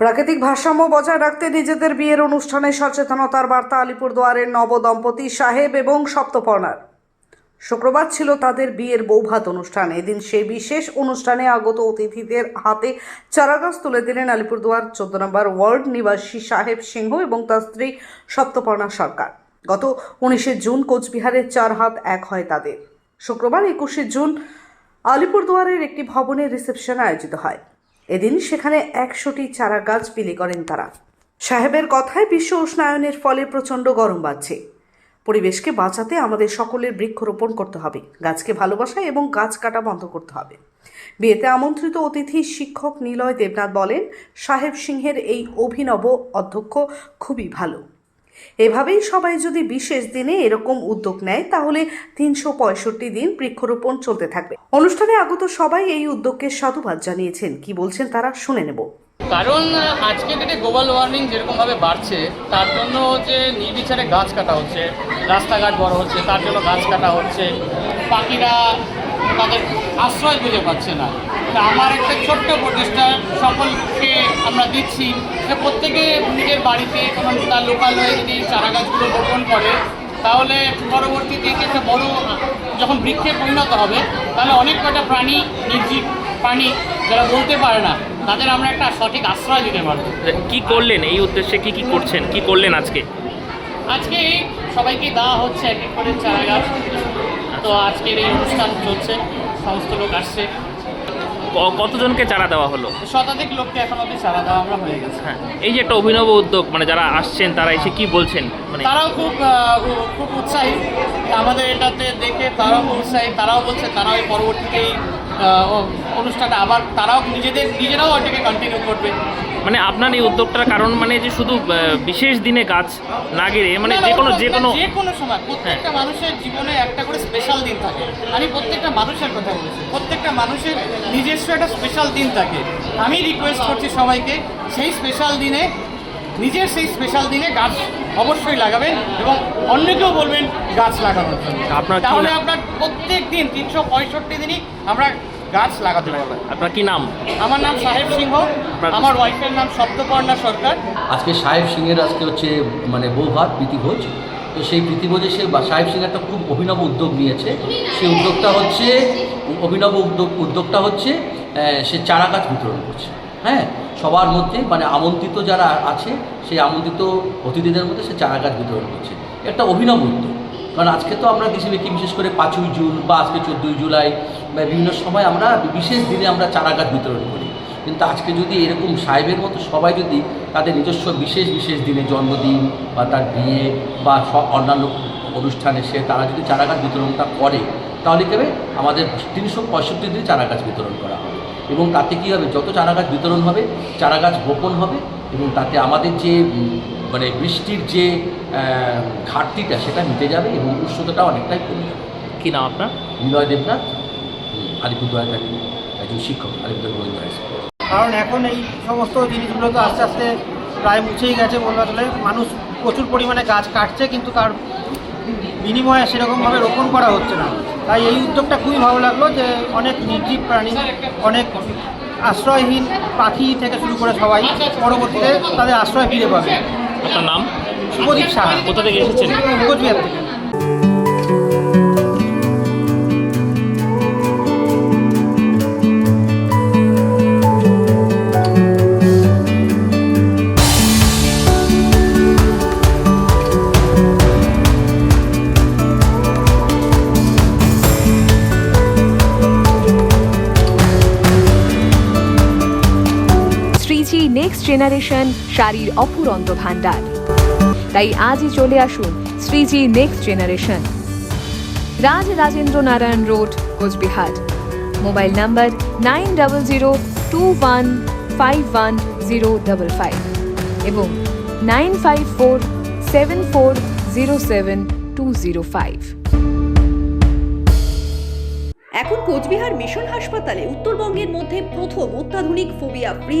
প্রাকৃতিক ভারসাম্য বজায় রাখতে নিজেদের বিয়ের অনুষ্ঠানে সচেতনতার বার্তা আলিপুরদুয়ারের নবদম্পতি সাহেব এবং সপ্তপর্ণার। শুক্রবার ছিল তাদের বিয়ের বৌভাত অনুষ্ঠান। এদিন সেই বিশেষ অনুষ্ঠানে আগত অতিথিদের হাতে চারাগাছ তুলে দিলেন আলিপুরদুয়ার চোদ্দ নম্বর ওয়ার্ড নিবাসী সাহেব সিংহ এবং তার স্ত্রী সপ্তপর্ণা সরকার। গত উনিশে জুন কোচবিহারের চার হাত এক হয় তাদের। শুক্রবার একুশে জুন আলিপুরদুয়ারের একটি ভবনে রিসেপশন আয়োজিত হয়। এদিন সেখানে একশোটি চারা গাছ বিলি করেন তারা। সাহেবের কথায় বিশ্ব উষ্ণায়নের ফলে প্রচণ্ড গরম বাড়ছে। পরিবেশকে বাঁচাতে আমাদের সকলের বৃক্ষরোপণ করতে হবে, গাছকে ভালোবাসা এবং গাছ কাটা বন্ধ করতে হবে। বিয়েতে আমন্ত্রিত অতিথি শিক্ষক নিলয় দেবনাথ বলেন, সাহেব সিংহের এই অভিনব অধ্যক্ষ খুবই ভালো। এভাবেই সবাই যদি বিশেষ দিনে এরকম উদ্যোগ নেয়, তাহলে তিনশো পঁয়ষট্টি দিন বৃক্ষরোপণ চলতে থাকবে। অনুষ্ঠানে আগত সবাই এই উদ্যোগকে সাধুবাদ জানিয়েছেন। কি বলছেন তারা শুনে নেব। কারণ, আজকে ডেটে গ্লোবাল ওয়ার্মিং যেরকমভাবে বাড়ছে, তার জন্য যে নির্বিচারে গাছ কাটা হচ্ছে, রাস্তাঘাট বড় হচ্ছে, তার জন্য গাছ কাটা হচ্ছে। পাখিরা তাদের আশ্রয় খুঁজে পাচ্ছে না। তা আমার একটা ছোট্ট প্রচেষ্টা সকলকে আমরা দিচ্ছি যে প্রত্যেকে নিজের বাড়িতে কোনো তার লোকালয়ে যদি চারা গাছগুলো রোপণ করে তাহলে পরবর্তীতে একটা বড় যখন বৃক্ষে পরিণত হবে তাহলে অনেক কটা প্রাণী নির্জীব প্রাণী যারা বলতে পারে না তাদের আমরা একটা সঠিক আশ্রয় দিতে পারব। কি করলেন? এই উদ্দেশ্যে কি কি করছেন? কি করলেন আজকে? আজকে এই সবাইকে দেওয়া হচ্ছে এক এক করে চারা গাছ তো আজকের এই অনুষ্ঠান চলছে সমস্ত লোক আসছে। কতজনকে চারা দেওয়া হলো? শতাধিক লোককে এখন অব্দি চারা দেওয়া আমরা হয়ে গেছে। হ্যাঁ এই যে একটা অভিনব উদ্যোগ মানে যারা আসছেন তারা এসে কি বলছেন? মানে তারাও খুব খুব উৎসাহী। আমাদের এটাতে দেখে তারাও উৎসাহী তারাও বলছে তারাও এই পরবর্তীতে এই অনুষ্ঠানটা আবার তারাও নিজেদের নিজেরাও ওটাকে কন্টিনিউ করবে। মানে আপনার এই উদ্যোগটার কারণ মানে যে শুধু বিশেষ দিনে গাছ না গেড়ে মানে যে কোনো যে কোনো যে কোনো সময় প্রত্যেকটা মানুষের জীবনে একটা করে স্পেশাল দিন থাকে। আমি প্রত্যেকটা মানুষের কথা বলছি প্রত্যেকটা মানুষের নিজস্ব একটা স্পেশাল দিন থাকে। আমি রিকোয়েস্ট করছি সবাইকে সেই স্পেশাল দিনে নিজের সেই স্পেশাল দিনে গাছ অবশ্যই লাগাবেন এবং অন্যকেও বলবেন গাছ লাগানোর জন্য। তাহলে আপনার প্রত্যেক দিন তিনশো পঁয়ষট্টি দিনই আমরা গাছ লাগাতে পারব। আপনার কি নাম? আমার নাম সাহেব সিংহ। আমার ওয়াইফের নাম সপ্তপর্ণা সরকার। আজকে সাহেব সিংয়ের আজকে হচ্ছে মানে বৌভাত প্রীতিভোজ। তো সেই প্রীতিভোজে সে বা- সাহেব সিং একটা খুব অভিনব উদ্যোগ নিয়েছে। সেই উদ্যোগটা হচ্ছে অভিনব উদ্যোগ উদ্যোগটা হচ্ছে সে চারা গাছ বিতরণ করছে। হ্যাঁ? সবার মধ্যে মানে আমন্ত্রিত যারা আছে সেই আমন্ত্রিত অতিথিদের মধ্যে সে চারা গাছ বিতরণ করছে। একটা অভিনব উদ্যোগ। কারণ আজকে তো আমরা দেশব্যাপী বিশেষ করে পাঁচই জুন বা আজকে চোদ্দোই জুলাই বা বিভিন্ন সময় আমরা বিশেষ দিনে আমরা চারা গাছ বিতরণ করি। কিন্তু আজকে যদি এরকম সাহেবের মতো সবাই যদি তাদের নিজস্ব বিশেষ বিশেষ দিনে জন্মদিন বা তার বিয়ে বা সব অন্যান্য অনুষ্ঠানে সে তারা যদি চারা গাছ বিতরণটা করে, তাহলে কী হবে? আমাদের তিনশো পঁয়ষট্টি দিনে চারা গাছ বিতরণ করা হবে। এবং তাতে কী হবে? যত চারা গাছ বিতরণ হবে চারা গাছ বপন হবে এবং তাতে আমাদের যে মানে বৃষ্টির যে ঘাটতিটা সেটা মিটে যাবে এবং উষ্ণতাটা অনেকটাই কমে যাবে। কি নাম আপনার? নিলয় দেবনাথ আলিপুরদুয়ারে থাকি একজন শিক্ষক আলিপুরদুয়ার গোবিন্দ হাই স্কুল। কারণ এখন এই সমস্ত জিনিসগুলো তো আস্তে আস্তে প্রায় মুছেই গেছে বলতে চলে। মানুষ প্রচুর পরিমাণে গাছ কাটছে কিন্তু তার বিনিময়ে সেরকমভাবে রোপণ করা হচ্ছে না। তাই এই উদ্যোগটা খুবই ভালো লাগল যে অনেক নির্জীব প্রাণী অনেক আশ্রয়হীন পাখি থেকে শুরু করে সবাই পরবর্তীতে তাদের আশ্রয় ফিরে পাবে। আপনার নাম? শুভদীপ সাহা। কোথা থেকে এসেছেন? কোচবিহার থেকে। নেক্সট জেনারেশন শাড়ির অফুরন্ত ভান্ডার তাই আজই চলে আসুন Shreeji next generation Raj Rajendra Narayan road, Coochbehar. Mobile number nine double zero two one five one zero double five এবং nine five four seven four zero seven two zero five. এখন Coochbehar mission হাসপাতালে উত্তরবঙ্গের মধ্যে প্রথম অত্যাধুনিক phobia free